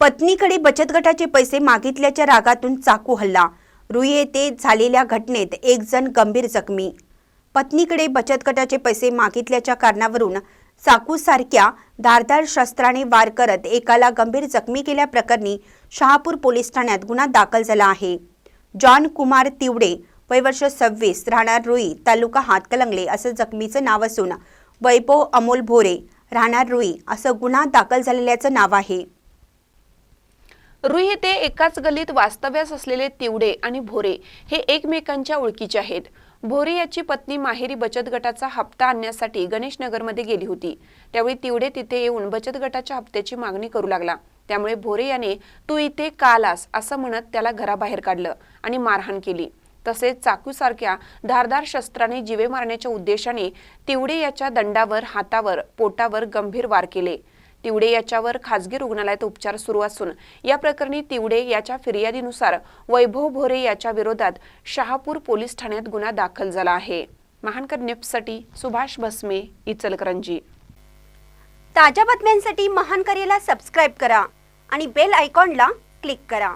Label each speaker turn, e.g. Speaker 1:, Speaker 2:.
Speaker 1: पत्नीकडे बचत गटाचे पैसे मागितल्याच्या रागातून चाकू हल्ला. रुई येथे झालेल्या घटनेत एक जण गंभीर जखमी. पत्नीकडे बचत गटाचे पैसे मागितल्याच्या कारणावरून चाकूसारख्या धारदार शस्त्राने वार करत एकाला गंभीर जखमी केल्याप्रकरणी शहापूर पोलीस ठाण्यात गुन्हा दाखल झाला आहे. जॉन कुमार तिवडे वय वर्ष सव्वीस राहणार रुई तालुका हातकलंगले असं जखमीचं नाव असून वैभव अमोल भोरे राहणार रुई असं गुन्हा दाखल झालेल्याचं नाव आहे.
Speaker 2: रुई येथे एकाच गल्लीत वास्तव्यास असलेले तिवडे आणि भोरे हे एकमेकांच्या ओळखीचे आहेत. भोरे याची पत्नी माहेरी बचत गटाचा हप्ता आणण्यासाठी गणेशनगरमध्ये गेली होती. त्यावेळी तिवडे तिथे येऊन बचत गटाच्या हप्त्याची मागणी करू लागला. त्यामुळे भोरे याने तू इथे का आलास? असं म्हणत त्याला घराबाहेर काढलं आणि मारहाण केली. तसेच चाकूसारख्या धारदार शस्त्राने जिवे मारण्याच्या उद्देशाने तिवडे याच्या दंडावर हातावर पोटावर गंभीर वार केले. तिवडे याच्यावर खासगी रुग्णालयात उपचार सुरू असून या प्रकरणी तिवडे याच्या फिर्यादीनुसार वैभव भोरे याच्या विरोधात शहापूर पोलीस ठाण्यात गुन्हा दाखल झाला आहे. महानकर न्यूजसाठी सुभाष भस्मे इचलकरंजी.
Speaker 1: ताज्या बातम्यांसाठी महानकरेला सबस्क्राईब करा आणि बेल आयकॉनला क्लिक करा.